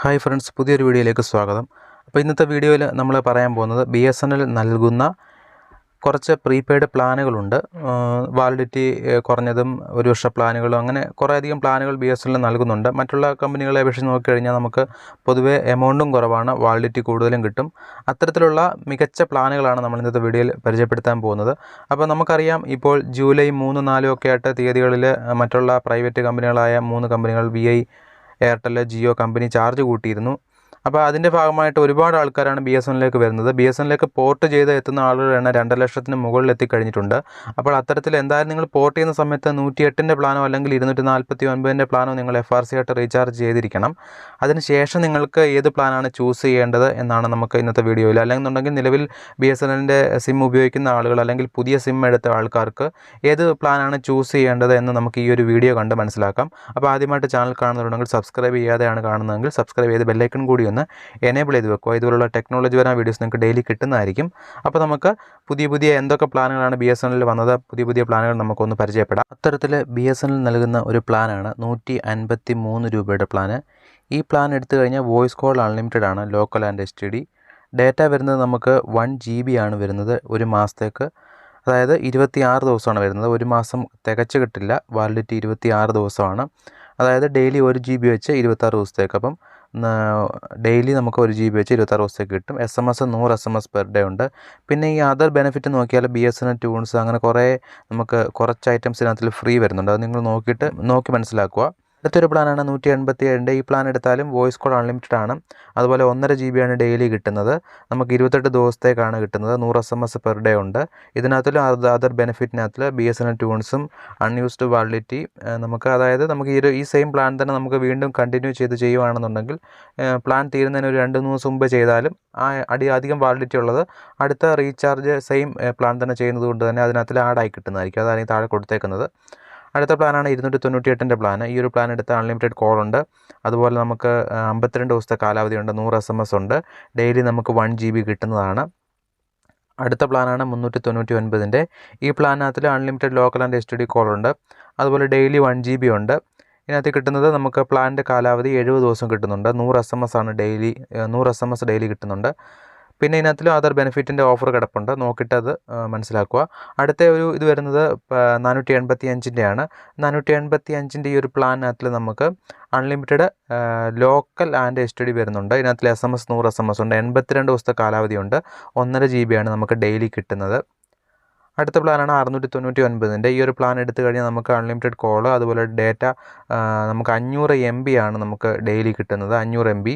Hi friends പുതിയൊരു വീഡിയോയിലേക്ക് സ്വാഗതം. അപ്പോൾ ഇന്നത്തെ വീഡിയോയിൽ നമ്മൾ പറയാൻ പോകുന്നത് ബി എസ് എൻ എൽ നൽകുന്ന കുറച്ച് പ്രീപെയ്ഡ് പ്ലാനുകളുണ്ട്. വാലിഡിറ്റി കുറഞ്ഞതും ഒരു വർഷ പ്ലാനുകളും അങ്ങനെ കുറേയധികം പ്ലാനുകൾ ബി എസ് എൻ എൽ നൽകുന്നുണ്ട്. മറ്റുള്ള കമ്പനികളെ അപേക്ഷിച്ച് നോക്കിക്കഴിഞ്ഞാൽ നമുക്ക് പൊതുവേ എമൗണ്ടും കുറവാണ് വാലിഡിറ്റി കൂടുതലും കിട്ടും. അത്തരത്തിലുള്ള മികച്ച പ്ലാനുകളാണ് നമ്മൾ ഇന്നത്തെ വീഡിയോയിൽ പരിചയപ്പെടുത്താൻ പോകുന്നത്. അപ്പോൾ നമുക്കറിയാം ഇപ്പോൾ ജൂലൈ മൂന്ന് നാലും ഒക്കെ ആയിട്ട് തീയതികളിൽ മറ്റുള്ള പ്രൈവറ്റ് കമ്പനികളായ മൂന്ന് കമ്പനികൾ V I Airtel Jio company charge കൂട്ടിയിരുന്നു. അപ്പോൾ അതിന്റെ ഭാഗമായിട്ട് ഒരുപാട് ആൾക്കാരാണ് ബി എസ് എന്നിലേക്ക് വരുന്നത്. ബി എസ് എന്നിലേക്ക് പോർട്ട് ചെയ്ത് എത്തുന്ന ആളുകളുടെ എണ്ണം രണ്ടര ലക്ഷത്തിന് മുകളിൽ എത്തിക്കഴിഞ്ഞിട്ടുണ്ട്. അപ്പോൾ അത്തരത്തിൽ എന്തായാലും നിങ്ങൾ പോർട്ട് ചെയ്യുന്ന സമയത്ത് നൂറ്റി എട്ടിന്റെ പ്ലാനോ അല്ലെങ്കിൽ ഇരുന്നൂറ്റി നാൽപ്പത്തി ഒൻപതിന്റെ പ്ലാനോ നിങ്ങൾ എഫ് ആർ സി ആയിട്ട് റീചാർജ് ചെയ്തിരിക്കണം. അതിനുശേഷം നിങ്ങൾക്ക് ഏത് പ്ലാനാണ് ചൂസ് ചെയ്യേണ്ടത് എന്നാണ് നമുക്ക് ഇന്നത്തെ വീഡിയോയിൽ. അല്ലെന്നുണ്ടെങ്കിൽ നിലവിൽ ബി എസ് എൻ എല്ലിന്റെ സിം ഉപയോഗിക്കുന്ന ആളുകൾ അല്ലെങ്കിൽ പുതിയ സിം എടുത്ത ആൾക്കാർക്ക് ഏത് പ്ലാനാണ് ചൂസ് ചെയ്യേണ്ടത് എന്ന് നമുക്ക് ഈ ഒരു വീഡിയോ കണ്ട് മനസ്സിലാക്കാം. അപ്പോൾ ആദ്യമായിട്ട് ചാനൽ കാണുന്നുണ്ടെങ്കിൽ സബ്സ്ക്രൈബ് ചെയ്യാതെയാണ് കാണുന്നതെങ്കിൽ സബ്സ്ക്രൈബ് ചെയ്ത് ബെല്ലൈക്കൺ കൂടി ഒന്ന് എനേബിൾ ചെയ്ത് വെക്കുക. ഇതുപോലുള്ള ടെക്നോളജി വരാൻ വീഡിയോസ് നിങ്ങൾക്ക് ഡെയിലി കിട്ടുന്നതായിരിക്കും. അപ്പോൾ നമുക്ക് പുതിയ പുതിയ എന്തൊക്കെ പ്ലാനുകളാണ് ബി എസ് എന്നിൽ വന്നത്? പുതിയ പുതിയ പ്ലാനുകൾ നമുക്കൊന്ന് പരിചയപ്പെടാം. അത്തരത്തിൽ ബി എസ് എന്നിൽ നൽകുന്ന ഒരു പ്ലാനാണ് നൂറ്റി അൻപത്തി മൂന്ന് രൂപയുടെ പ്ലാന്. ഈ പ്ലാൻ എടുത്തു കഴിഞ്ഞാൽ വോയിസ് കോൾ അൺലിമിറ്റഡ് ആണ് local and S T D data വരുന്നത് നമുക്ക് വൺ ജി ബി ആണ് വരുന്നത് ഒരു മാസത്തേക്ക്. അതായത് ഇരുപത്തി ആറ് ദിവസമാണ് വരുന്നത്. ഒരു മാസം തികച്ച് കിട്ടില്ല. വാലിഡിറ്റി ഇരുപത്തി ആറ് ദിവസമാണ്. അതായത് ഡെയിലി ഒരു ജി ബി വെച്ച് ഇരുപത്താറ് ദിവസത്തേക്ക്. അപ്പം ഡെയിലി നമുക്ക് ഒരു ജി ബി വെച്ച് ഇരുപത്താറ് ദിവസത്തേക്ക് കിട്ടും. എസ് എം എസ് നൂറ് S M S per day ഉണ്ട്. പിന്നെ ഈ അതർ ബെനിഫിറ്റ് നോക്കിയാൽ ബി എസ് എൻ ട്യൂൺസ് അങ്ങനെ കുറേ നമുക്ക് കുറച്ച് ഐറ്റംസ് ഇതിനകത്തിൽ ഫ്രീ വരുന്നുണ്ട്. അത് നിങ്ങൾ നോക്കിയിട്ട് നോക്കി മനസ്സിലാക്കുക. അടുത്തൊരു പ്ലാനാണ് നൂറ്റി എൺപത്തി ഏഴിന്റെ ഈ പ്ലാൻ എടുത്താലും വോയിസ് കോൾ അൺലിമിറ്റഡ് ആണ് അതുപോലെ ഒന്നര ജി ബി ആണ് ഡെയിലി കിട്ടുന്നത്. നമുക്ക് ഇരുപത്തെട്ട് ദിവസത്തേക്കാണ് കിട്ടുന്നത്. നൂറ് S M S per day ഉണ്ട്. ഇതിനകത്തിലും അതർ ബെനിഫിറ്റിനകത്തിൽ ബി എസ് എൻ എൽ ട്യൂൺസും അൺയൂസ്ഡ് വാലിഡിറ്റി നമുക്ക് അതായത് നമുക്ക് ഈ ഈ സെയിം പ്ലാൻ തന്നെ നമുക്ക് വീണ്ടും കണ്ടിന്യൂ ചെയ്ത് ചെയ്യുകയാണെന്നുണ്ടെങ്കിൽ പ്ലാൻ തീരുന്നതിന് ഒരു രണ്ട് മൂന്ന് ദിവസം മുമ്പ് ചെയ്താലും ആ അടി അധികം വാലിഡിറ്റി ഉള്ളത് അടുത്ത റീചാർജ് സെയിം പ്ലാൻ തന്നെ ചെയ്യുന്നത് കൊണ്ട് തന്നെ അതിനകത്തിൽ ആഡായി കിട്ടുന്നതായിരിക്കും. അതാണ് താഴെ കൊടുത്തേക്കുന്നത്. അടുത്ത പ്ലാനാണ് ഇരുന്നൂറ്റി തൊണ്ണൂറ്റി എട്ടിന്റെ പ്ലാൻ ഈ ഒരു പ്ലാൻ എടുത്ത് അൺലിമിറ്റഡ് കോൾ ഉണ്ട്. അതുപോലെ നമുക്ക് അമ്പത്തിരണ്ട് ദിവസത്തെ കാലാവധിയുണ്ട് നൂറ് എസ് എം എസ് ഉണ്ട്. ഡെയിലി നമുക്ക് വൺ ജി ബി കിട്ടുന്നതാണ്. അടുത്ത പ്ലാനാണ് മുന്നൂറ്റി തൊണ്ണൂറ്റി ഒൻപതിന്റെ ഈ പ്ലാനകത്തിൽ unlimited local and S D call ഉണ്ട്. അതുപോലെ ഡെയിലി വൺ ജി ബി ഉണ്ട്. ഇതിനകത്ത് കിട്ടുന്നത് നമുക്ക് പ്ലാനിന്റെ കാലാവധി എഴുപത് ദിവസം കിട്ടുന്നുണ്ട്. നൂറ് എസ് എം എസ് ആണ് ഡെയിലി നൂറ് എസ് എം എസ് ഡെയിലി കിട്ടുന്നുണ്ട്. പിന്നെ ഇതിനകത്തിലും അതർ ബെനിഫിറ്റിന്റെ ഓഫർ കിടപ്പുണ്ട്. നോക്കിയിട്ട് അത് മനസ്സിലാക്കുക. അടുത്ത ഒരു ഇത് വരുന്നത് നാനൂറ്റി എൺപത്തി അഞ്ചിന്റെയാണ് നാനൂറ്റി എൺപത്തി അഞ്ചിന്റെ ഈ ഒരു പ്ലാനകത്തിൽ നമുക്ക് unlimited local and S T വരുന്നുണ്ട്. ഇതിനകത്തിൽ എസ് എം എസ് നൂറ് എസ് എം എസ് ഉണ്ട്. എൺപത്തിരണ്ട് ദിവസത്തെ കാലാവധിയുണ്ട്. ഒന്നര ജി ആണ് നമുക്ക് ഡെയിലി കിട്ടുന്നത്. അടുത്ത പ്ലാനാണ് അറുന്നൂറ്റി തൊണ്ണൂറ്റി ഒൻപതിന്റെ ഈ ഒരു പ്ലാൻ എടുത്തു കഴിഞ്ഞാൽ നമുക്ക് അൺലിമിറ്റഡ് കോൾ അതുപോലെ ഡേറ്റ നമുക്ക് അഞ്ഞൂറ് എം ബി ആണ് നമുക്ക് ഡെയിലി കിട്ടുന്നത്. അഞ്ഞൂറ് എം ബി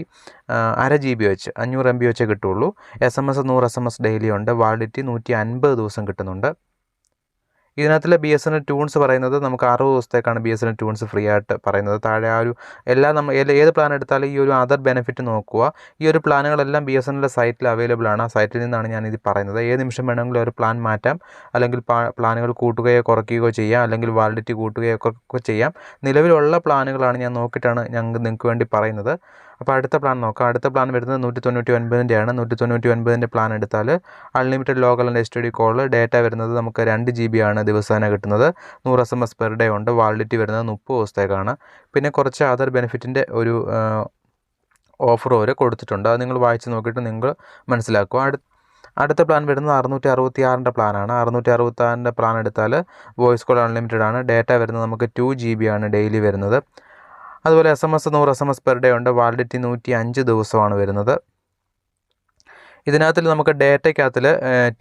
അര ജി ബി വെച്ച്. അഞ്ഞൂറ് എം ബി വെച്ചേ കിട്ടുള്ളൂ. എസ് എം എസ് നൂറ് എസ് എം എസ് ഡെയിലി ഉണ്ട്. വാലിഡിറ്റി നൂറ്റി അൻപത് ദിവസം കിട്ടുന്നുണ്ട്. ഇതിനകത്തിലെ ബി എസ് എൻ ട്യൂൺസ് പറയുന്നത് നമുക്ക് അറുപത് ദിവസത്തേക്കാണ് B S N tunes free ആയിട്ട് പറയുന്നത്. താഴെ ആ ഒരു എല്ലാ നമ്മൾ ഏത് പ്ലാൻ എടുത്താലും ഈ ഒരു അതർ ബെനിഫിറ്റ് നോക്കുക. ഈ ഒരു പ്ലാനുകളെല്ലാം ബി എസ് എൻ എല്ലിന്റെ സൈറ്റിൽ അവൈലബിൾ ആണ്. ആ സൈറ്റിൽ നിന്നാണ് ഞാൻ ഇത് പറയുന്നത്. ഏത് നിമിഷം വേണമെങ്കിലും ഒരു പ്ലാൻ മാറ്റാം. അല്ലെങ്കിൽ പ്ലാനുകൾ കൂട്ടുകയോ കുറയ്ക്കുകയോ ചെയ്യാം. അല്ലെങ്കിൽ വാലിഡിറ്റി കൂട്ടുകയോ ഒക്കെ ചെയ്യാം. നിലവിലുള്ള പ്ലാനുകളാണ് ഞാൻ നോക്കിയിട്ടാണ് ഞങ്ങൾ നിങ്ങൾക്ക് വേണ്ടി പറയുന്നത്. അപ്പോൾ അടുത്ത പ്ലാൻ നോക്കാം. അടുത്ത പ്ലാൻ വരുന്നത് നൂറ്റി തൊണ്ണൂറ്റി ഒൻപതിന്റെയാണ് നൂറ്റി തൊണ്ണൂറ്റി ഒൻപതിന്റെ പ്ലാൻ എടുത്താൽ unlimited local and S T D call data വരുന്നത് നമുക്ക് രണ്ട് ജി ബി ആണ് ദിവസേന കിട്ടുന്നത്. നൂറ് S M S per day ഉണ്ട്. വാലിഡിറ്റി വരുന്നത് മുപ്പത് ദിവസത്തേക്കാണ്. പിന്നെ കുറച്ച് അതർ ബെനിഫിറ്റിന്റെ ഒരു ഓഫർ വരെ കൊടുത്തിട്ടുണ്ട്. അത് നിങ്ങൾ വായിച്ച് നോക്കിയിട്ട് നിങ്ങൾ മനസ്സിലാക്കുക. അടുത്ത അടുത്ത പ്ലാൻ വരുന്നത് അറുന്നൂറ്റി അറുപത്തി ആറിന്റെ പ്ലാനാണ് അറുന്നൂറ്റി അറുപത്തി ആറിന്റെ പ്ലാൻ എടുത്താൽ വോയിസ് കോൾ അൺലിമിറ്റഡ് ആണ്. ഡേറ്റ വരുന്നത് നമുക്ക് ടു ജി ബി ആണ് ഡെയിലി വരുന്നത്. അതുപോലെ എസ് എം എസ് നൂറ് S M S per day ഉണ്ട്. വാലിഡിറ്റി നൂറ്റി അഞ്ച് ദിവസമാണ് വരുന്നത്. ഇതിനകത്തിൽ നമുക്ക് ഡേറ്റയ്ക്കകത്തിൽ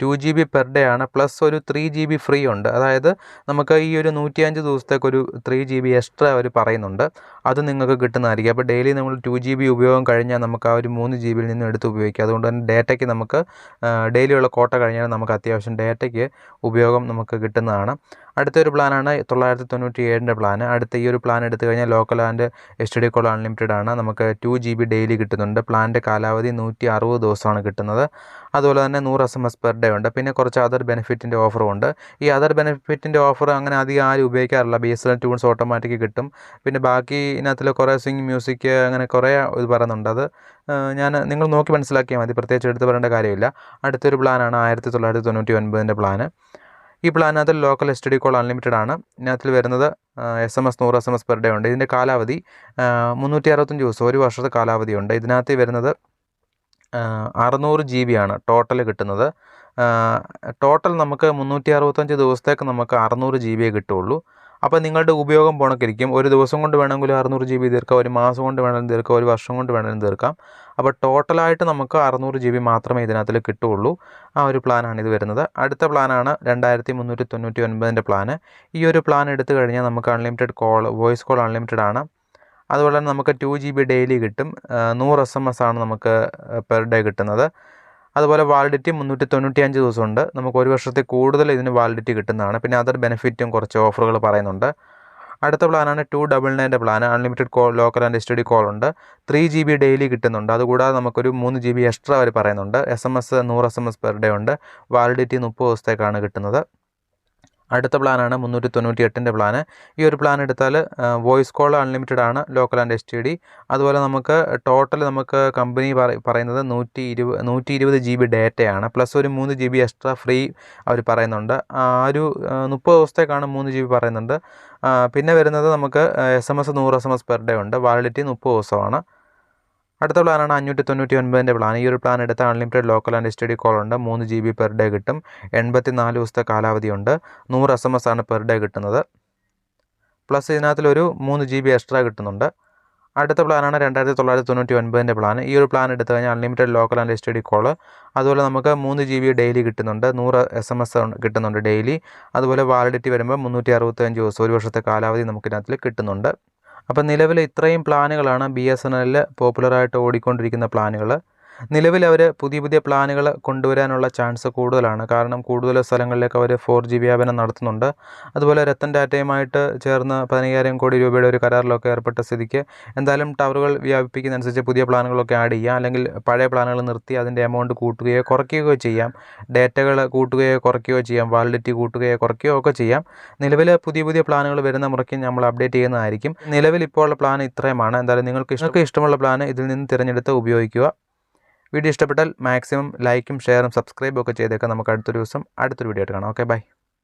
two G B per day ആണ്. പ്ലസ് ഒരു ത്രീ ജി ബി ഫ്രീ ഉണ്ട്. അതായത് നമുക്ക് ഈ ഒരു നൂറ്റിയഞ്ച് ദിവസത്തേക്കൊരു ത്രീ ജി ബി എക്സ്ട്രാ അവർ പറയുന്നുണ്ട്. അത് നിങ്ങൾക്ക് കിട്ടുന്നതായിരിക്കും. അപ്പോൾ ഡെയിലി നമ്മൾ ടു ജി ബി ഉപയോഗം കഴിഞ്ഞാൽ നമുക്ക് ആ ഒരു മൂന്ന് ജി ബിയിൽ നിന്ന് എടുത്ത് ഉപയോഗിക്കാം. അതുകൊണ്ട് തന്നെ ഡേറ്റയ്ക്ക് നമുക്ക് ഡെയിലിയുള്ള കോട്ട കഴിഞ്ഞാൽ നമുക്ക് അത്യാവശ്യം ഡേറ്റയ്ക്ക് ഉപയോഗം നമുക്ക് കിട്ടുന്നതാണ്. അടുത്തൊരു പ്ലാനാണ് തൊള്ളായിരത്തി തൊണ്ണൂറ്റി ഏഴിന്റെ പ്ലാൻ. അടുത്ത ഈ ഒരു പ്ലാൻ എടുത്തു കഴിഞ്ഞാൽ local and S T D call unlimited ആണ്. നമുക്ക് ടു ജി ബി ഡെയിലി കിട്ടുന്നുണ്ട്. പ്ലാന്റെ കാലാവധി നൂറ്റി അറുപത് ദിവസമാണ് കിട്ടുന്നത്. അതുപോലെ തന്നെ നൂറ് S M S per day ഉണ്ട്. പിന്നെ കുറച്ച് അതർ ബെനിഫിറ്റിന്റെ ഓഫറും ഉണ്ട്. ഈ അതർ ബെനിഫിറ്റിന്റെ ഓഫർ അങ്ങനെ അധികം ആരും ഉപയോഗിക്കാറില്ല. B S N tunes automatic കിട്ടും. പിന്നെ ബാക്കി ഇതിനകത്തിൽ കുറേ സിംഗ് മ്യൂസിക് അങ്ങനെ കുറേ ഇത് പറയുന്നുണ്ട്. അത് ഞാൻ നിങ്ങൾ നോക്കി മനസ്സിലാക്കിയാൽ മതി. പ്രത്യേകിച്ച് എടുത്ത് പറയേണ്ട കാര്യമില്ല. അടുത്തൊരു പ്ലാനാണ് ആയിരത്തി തൊള്ളായിരത്തി തൊണ്ണൂറ്റി ഒൻപതിന്റെ പ്ലാന് ഈ പ്ലാനകത്ത് local S T D call unlimited ആണ്. ഇതിനകത്തിൽ വരുന്നത് എസ് എം എസ് നൂറ് S M S per day ഉണ്ട്. ഇതിന്റെ കാലാവധി മുന്നൂറ്റി അറുപത്തഞ്ച് ദിവസം ഒരു വർഷത്തെ കാലാവധിയുണ്ട് ഇതിനകത്ത് വരുന്നത് അറുന്നൂറ് ജി ബി ആണ് ടോട്ടൽ കിട്ടുന്നത്. ടോട്ടൽ നമുക്ക് മുന്നൂറ്റി അറുപത്തഞ്ച് ദിവസത്തേക്ക് നമുക്ക് അറുന്നൂറ് ജി ബിയെ കിട്ടുള്ളൂ അപ്പോൾ നിങ്ങളുടെ ഉപയോഗം പോണക്കിരിക്കും. ഒരു ദിവസം കൊണ്ട് വേണമെങ്കിൽ അറുന്നൂറ് ജി ബി തീർക്കാം. ഒരു മാസം കൊണ്ട് വേണമെങ്കിലും തീർക്കാം. ഒരു വർഷം കൊണ്ട് വേണമെങ്കിലും തീർക്കാം. അപ്പോൾ ടോട്ടലായിട്ട് നമുക്ക് അറുന്നൂറ് ജി ബി മാത്രമേ ഇതിനകത്തിൽ കിട്ടുള്ളൂ. ആ ഒരു പ്ലാനാണ് ഇത് വരുന്നത്. അടുത്ത പ്ലാനാണ് രണ്ടായിരത്തി മുന്നൂറ്റി തൊണ്ണൂറ്റി ഒൻപതിന്റെ പ്ലാന്. ഈ ഒരു പ്ലാൻ എടുത്തു കഴിഞ്ഞാൽ നമുക്ക് unlimited call voice call unlimited ആണ്. അതുപോലെ തന്നെ നമുക്ക് ടു ജി ബി ഡെയിലി കിട്ടും. നൂറ് എസ് എം എസ് ആണ് നമുക്ക് പെർ ഡേ കിട്ടുന്നത്. അതുപോലെ വാലിഡിറ്റി മുന്നൂറ്റി തൊണ്ണൂറ്റി അഞ്ച് ദിവസമുണ്ട്. നമുക്ക് ഒരു വർഷത്തിൽ കൂടുതൽ ഇതിന് വാലിഡിറ്റി കിട്ടുന്നതാണ്. പിന്നെ അതർ ബെനിഫിറ്റും കുറച്ച് ഓഫറുകൾ പറയുന്നുണ്ട്. അടുത്ത പ്ലാനാണ് two double നയന്റെ plan unlimited call local and STD call ഉണ്ട്. ത്രീ ജി ബി ഡെയിലി കിട്ടുന്നുണ്ട്. അതുകൂടാതെ നമുക്കൊരു മൂന്ന് ജി ബി എക്സ്ട്രാ അവർ പറയുന്നുണ്ട്. എസ് എം എസ് നൂറ് S M S per day ഉണ്ട്. വാലിഡിറ്റി മുപ്പത് ദിവസത്തേക്കാണ് കിട്ടുന്നത്. അടുത്ത പ്ലാനാണ് മുന്നൂറ്റി തൊണ്ണൂറ്റി എട്ടിന്റെ പ്ലാന്. ഈ ഒരു പ്ലാൻ എടുത്താൽ വോയിസ് കോൾ അൺലിമിറ്റഡ് ആണ് local and S T D. അതുപോലെ നമുക്ക് ടോട്ടൽ നമുക്ക് കമ്പനി പറയുന്നത് നൂറ്റി ഇരുപത് നൂറ്റി ഇരുപത് ജി ബി ഡേറ്റയാണ്. പ്ലസ് ഒരു മൂന്ന് ജി ബി എക്സ്ട്രാ ഫ്രീ അവർ പറയുന്നുണ്ട്. ആ ഒരു മുപ്പത് ദിവസത്തേക്കാണ് മൂന്ന് ജി ബി പറയുന്നുണ്ട്. പിന്നെ വരുന്നത് നമുക്ക് എസ് എം എസ് നൂറ് S M S per day ഉണ്ട്. വാലിഡിറ്റി മുപ്പത് ദിവസമാണ്. അടുത്ത പ്ലാനാണ് അഞ്ഞൂറ്റി തൊണ്ണൂറ്റി ഒൻപതിന്റെ പ്ലാൻ. ഈ ഒരു പ്ലാൻ എടുത്താൽ unlimited local and STD call ഉണ്ട്. മൂന്ന് ജി ബി പെർ ഡേ കിട്ടും. എൺപത്തി നാല് ദിവസത്തെ കാലാവധിയുണ്ട് നൂറ് എസ് എം എസ് ആണ് പെർ ഡേ കിട്ടുന്നത്. പ്ലസ് ഇതിനകത്തിലൊരു മൂന്ന് ജി ബി എക്സ്ട്രാ കിട്ടുന്നുണ്ട്. അടുത്ത പ്ലാനാണ് രണ്ടായിരത്തി തൊള്ളായിരത്തി തൊണ്ണൂറ്റി ഒൻപതിന്റെ പ്ലാൻ. ഈ ഒരു പ്ലാൻ എടുത്തു കഴിഞ്ഞാൽ unlimited local and S T D call അതുപോലെ നമുക്ക് മൂന്ന് ജി ബി ഡെയിലി കിട്ടുന്നുണ്ട്. നൂറ് എസ് എം എസ് കിട്ടുന്നുണ്ട് ഡെയിലി. അതുപോലെ വാലിഡിറ്റി വരുമ്പോൾ മുന്നൂറ്റി അറുപത്തഞ്ച് ദിവസം ഒരു വർഷത്തെ കാലാവധി നമുക്കിതിനകത്തിൽ കിട്ടുന്നുണ്ട്. അപ്പം നിലവിൽ ഇത്രയും പ്ലാനുകളാണ് ബി എസ് എൻ എല്ലിൽ പോപ്പുലറായിട്ട് ഓടിക്കൊണ്ടിരിക്കുന്ന പ്ലാനുകൾ. നിലവിൽ അവർ പുതിയ പുതിയ പ്ലാനുകൾ കൊണ്ടുവരാനുള്ള ചാൻസ് കൂടുതലാണ്. കാരണം കൂടുതൽ സ്ഥലങ്ങളിലേക്ക് അവർ ഫോർ ജി വ്യാപനം നടത്തുന്നുണ്ട്. അതുപോലെ രത്തൻ ഡാറ്റയുമായിട്ട് ചേർന്ന് പതിനയ്യായിരം കോടി രൂപയുടെ ഒരു കരാറിലൊക്കെ ഏർപ്പെട്ട സ്ഥിതിക്ക് എന്തായാലും ടവറുകൾ വ്യാപിപ്പിക്കുന്നതനുസരിച്ച് പുതിയ പ്ലാനുകളൊക്കെ ആഡ് ചെയ്യാം. അല്ലെങ്കിൽ പഴയ പ്ലാനുകൾ നിർത്തി അതിന്റെ എമൗണ്ട് കൂട്ടുകയോ കുറയ്ക്കുകയോ ചെയ്യാം. ഡേറ്റകൾ കൂട്ടുകയോ കുറയ്ക്കുകയോ ചെയ്യാം. വാലിഡിറ്റി കൂട്ടുകയോ കുറയ്ക്കുകയോ ഒക്കെ ചെയ്യാം. നിലവിൽ പുതിയ പുതിയ പ്ലാനുകൾ വരുന്ന മുറയ്ക്ക് നമ്മൾ അപ്ഡേറ്റ് ചെയ്യുന്നതായിരിക്കും. നിലവിൽ ഇപ്പോൾ ഉള്ള പ്ലാൻ ഇത്രയുമാണ്. എന്തായാലും നിങ്ങൾക്ക് നിങ്ങൾക്ക് ഇഷ്ടമുള്ള പ്ലാൻ ഇതിൽ നിന്ന് തിരഞ്ഞെടുത്ത് ഉപയോഗിക്കുക. വീഡിയോ ഇഷ്ടപ്പെട്ടാൽ മാക്സിമം ലൈക്കും ഷെയറും സബ്സ്ക്രൈബും ഒക്കെ ചെയ്തേക്കാം. നമുക്ക് അടുത്തൊരു ദിവസം അടുത്തൊരു വീഡിയോ ആയിട്ട് കാണാം. Okay bye